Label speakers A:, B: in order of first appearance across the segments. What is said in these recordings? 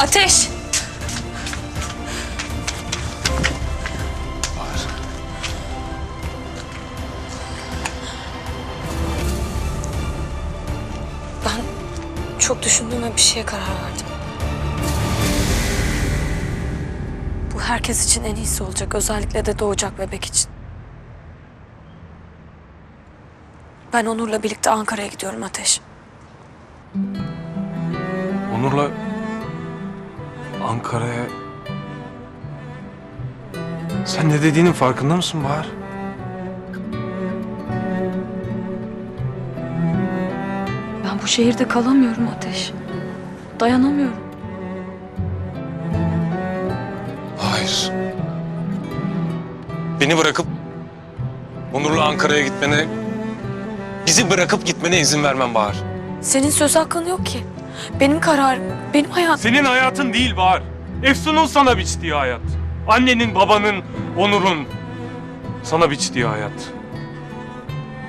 A: Ateş!
B: Bahar.
A: Ben çok düşündüğüme bir şeye karar verdim. Bu herkes için en iyisi olacak. Özellikle de doğacak bebek için. Ben Onur'la birlikte Ankara'ya gidiyorum Ateş.
B: Onur'la Ankara'ya... Sen ne dediğinin farkında mısın Bahar?
A: Ben bu şehirde kalamıyorum Ateş. Dayanamıyorum.
B: Hayır. Beni bırakıp Onur'la Ankara'ya gitmene... Bizi bırakıp gitmene izin vermem Bahar.
A: Senin söz hakkın yok ki. Benim kararım, benim hayatım.
C: Senin hayatın değil Bahar. Efsun'un sana biçtiği hayat. Annenin, babanın, Onur'un sana biçtiği hayat.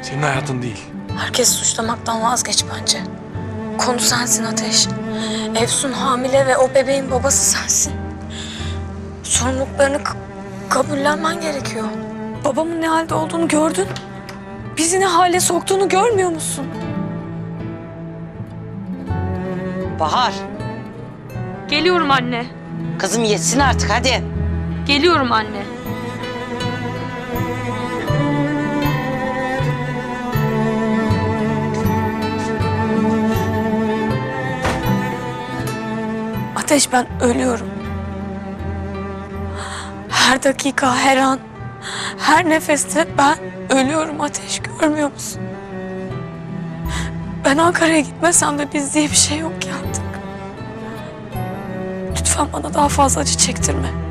B: Senin hayatın değil.
A: Herkes suçlamaktan vazgeç bence. Konu sensin Ateş. Efsun hamile ve o bebeğin babası sensin. Sorumluluklarını kabullenmen gerekiyor. Babamın ne halde olduğunu gördün. Bizi ne hale soktuğunu görmüyor musun?
D: Bahar,
E: Geliyorum anne.
D: kızım yetsin artık hadi.
E: Geliyorum anne.
A: Ateş ben ölüyorum. Her dakika, her an, her nefeste ben ölüyorum Ateş görmüyor musun? Ben Ankara'ya gitmesem de biz diye bir şey yok ki artık. Lütfen bana daha fazla acı çektirme.